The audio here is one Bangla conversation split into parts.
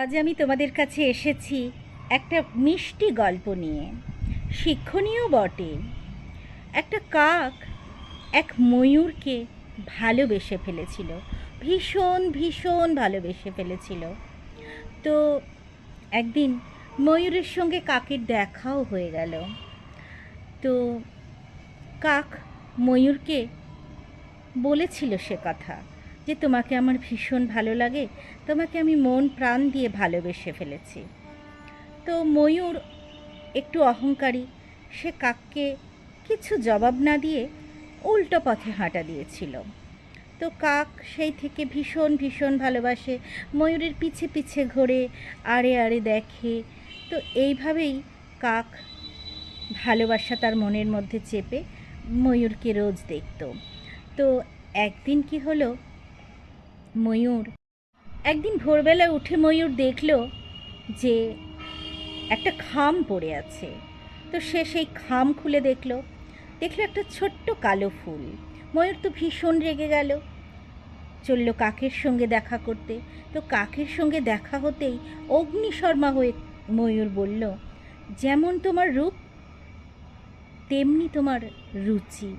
আজ আমি তোমাদের কাছে এসেছি একটা মিষ্টি গল্প নিয়ে। শিক্ষণীয় বটে। একটা কাক এক ময়ূরকে ভালোবেসে ফেলেছিল, ভীষণ ভীষণ ভালোবেসে ফেলেছিল। তো একদিন ময়ূরের সঙ্গে কাকের দেখাও হয়ে গেল। তো কাক ময়ূরকে বলেছিল সে কথা। যে তোমাকে আমার ভীষণ ভালো লাগে, তোমাকে আমি মন প্রাণ দিয়ে ভালোবেসে ফেলেছি। তো ময়ূর একটু অহংকারী, সে কাককে কিছু জবাব না দিয়ে উল্টো পথে হাঁটা দিয়েছিল। তো কাক সেই থেকে ভীষণ ভীষণ ভালোবাসে, ময়ূরের পিছে পিছে ঘোরে, আড়ে আড়ে দেখে। তো এইভাবেই কাক ভালোবাসা তার মনের মধ্যে চেপে ময়ূরকে রোজ দেখত। তো একদিন কি হলো ময়ূর। একদিন ভোরবেলা উঠে ময়ূর দেখল যে একটা খাম পড়ে আছে। তো সে সেই খাম খুলে দেখল। দেখল একটা ছোট্ট কালো ফুল। ময়ূর তো ভীষণ রেগে গেল। চলল কাকের সঙ্গে দেখা করতে। তো কাকের সঙ্গে দেখা হতেই অগ্নিশর্মা হয়ে ময়ূর বলল, যেমন তোমার রূপ, তেমনি তোমার রুচি।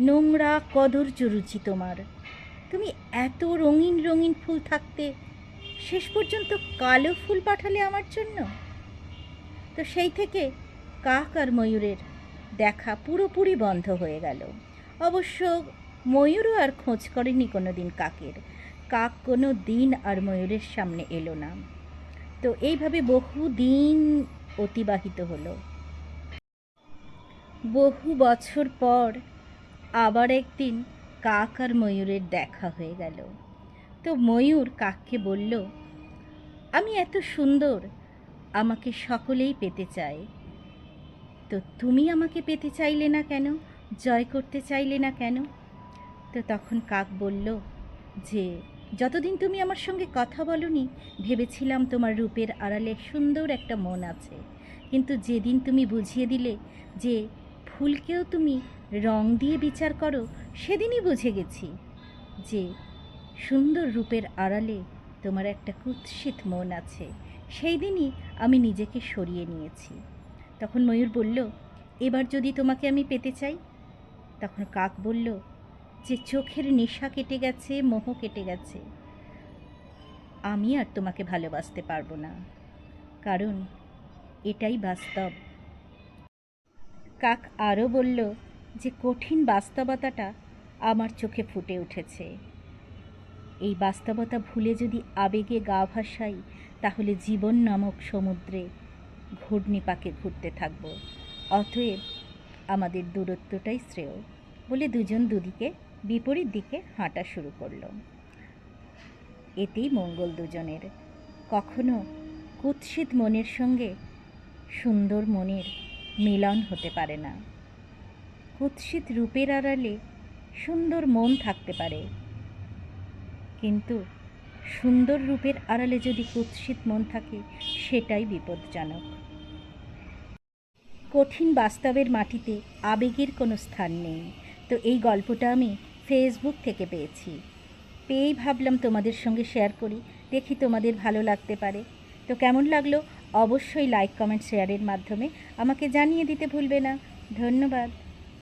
নোংরা কদর্য রুচি তোমার। তুমি এত রঙিন রঙিন ফুল থাকতে শেষ পর্যন্ত কালো ফুল পাঠালে আমার জন্য? তো সেই থেকে কাক আর ময়ূরের দেখা পুরোপুরি বন্ধ হয়ে গেল। অবশ্য ময়ূরও আর খোঁজ করেনি কোনো দিন কাকের। কাক কোনো দিন আর ময়ূরের সামনে এলো না। তো এইভাবে বহু দিন অতিবাহিত হলো। বহু বছর পর আবার একদিন কাক আর ময়ূরের দেখা হয়ে গেল। তো ময়ূর কাককে বলল, আমি এত সুন্দর, আমাকে সকলেই পেতে চায়। তো তুমি আমাকে পেতে চাইলে না কেন? জয় করতে চাইলে না কেন? তো তখন কাক বলল, যে যতদিন তুমি আমার সঙ্গে কথা বলনি, ভেবেছিলাম তোমার রূপের আড়ালে সুন্দর একটা মন আছে। কিন্তু যেদিন তুমি বুঝিয়ে দিলে যে ফুলকেও তুমি রং দিয়ে বিচার করো, সেদিনই বুঝে গেছি যে সুন্দর রূপের আড়ালে তোমার একটা কুৎসিত মন আছে। সেই দিনই আমি নিজেকে সরিয়ে নিয়েছি। তখন ময়ূর বলল, এবার যদি তোমাকে আমি পেতে চাই? তখন কাক বলল, যে চোখের নেশা কেটে গেছে, মোহ কেটে গেছে, আমি আর তোমাকে ভালোবাসতে পারব না। কারণ এটাই বাস্তব। কাক আরও বলল, যে কঠিন বাস্তবতাটা আমার চোখে ফুটে উঠেছে। এই বাস্তবতা ভুলে যদি আবেগে গা ভাসাই, তাহলে জীবন নামক সমুদ্রে ঘূর্ণিপাকে ঘুরতে থাকব। অতএব আমাদের দূরত্বটাই শ্রেয়। বলে দুজন দুদিকে বিপরীত দিকে হাঁটা শুরু করল। এতেই মঙ্গল দুজনের। কখনো কুৎসিত মনের সঙ্গে সুন্দর মনের মিলন হতে পারে না। কুৎসিত রূপের আড়ালে সুন্দর মন থাকতে পারে। কিন্তু সুন্দর রূপের আড়ালে যদি কুৎসিত মন থাকে, সেটাই বিপজ্জনক। কঠিন বাস্তবের মাটিতে আবেগের কোনো স্থান নেই। তো এই গল্পটা আমি ফেসবুক থেকে পেয়েছি। পেয়েই ভাবলাম তোমাদের সঙ্গে শেয়ার করি, দেখি তোমাদের ভালো লাগতে পারে। তো কেমন লাগল? অবশ্যই লাইক কমেন্ট শেয়ারের মাধ্যমে আমাকে জানিয়ে দিতে ভুলবে না। ধন্যবাদ।